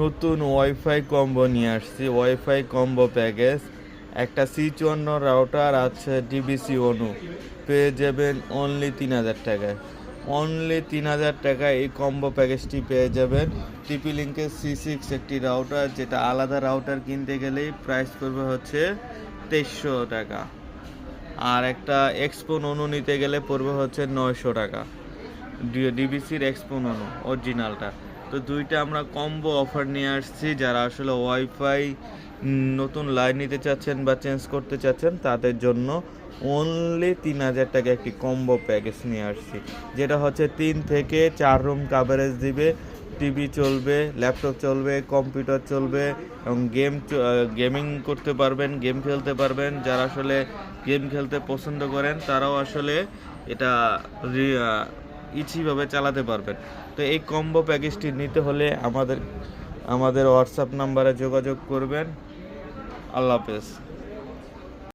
নতুন wifi combo নিয়ে আসছি। ওয়াইফাই কম্বো প্যাকেজ একটা সি চুয়ান্ন রাউটার আছে ডিবিসি অনু পেয়ে যাবেন অনলি তিন হাজার টাকায়। অনলি তিন হাজার টাকায় এই কম্বো প্যাকেজটি পেয়ে যাবেন। টিপি লিঙ্কের সি সিক্স একটি রাউটার যেটা আলাদা রাউটার কিনতে গেলেই প্রাইস করবে হচ্ছে তেইশশো টাকা। আর একটা এক্সপোন অনু নিতে গেলে পড়বে হচ্ছে নয়শো টাকা। ডিবিসির এক্সপোন অনু অরিজিনালটা তো দুইটা আমরা কম্বো অফার নিয়ে আসছি, যারা আসলে ওয়াইফাই নতুন লাইন নিতে চাচ্ছেন বা চেঞ্জ করতে চাচ্ছেন, তাদের জন্য অনলি তিন হাজার টাকা একটি কম্বো প্যাকেজ নিয়ে আসছি। যেটা হচ্ছে তিন থেকে চার রুম কাভারেজ দিবে টিভি চলবে ল্যাপটপ চলবে কম্পিউটার চলবে, এবং গেম গেমিং করতে পারবেন গেম খেলতে পারবেন। যারা আসলে গেম খেলতে পছন্দ করেন, তারাও আসলে এটা ইচিভাবে চালাতে পারবেন। তো এই কম্বো প্যাকেজটি নিতে হলে আমাদের আমাদের হোয়াটসঅ্যাপ নাম্বারে যোগাযোগ করবেন। আল্লাহ হাফেজ।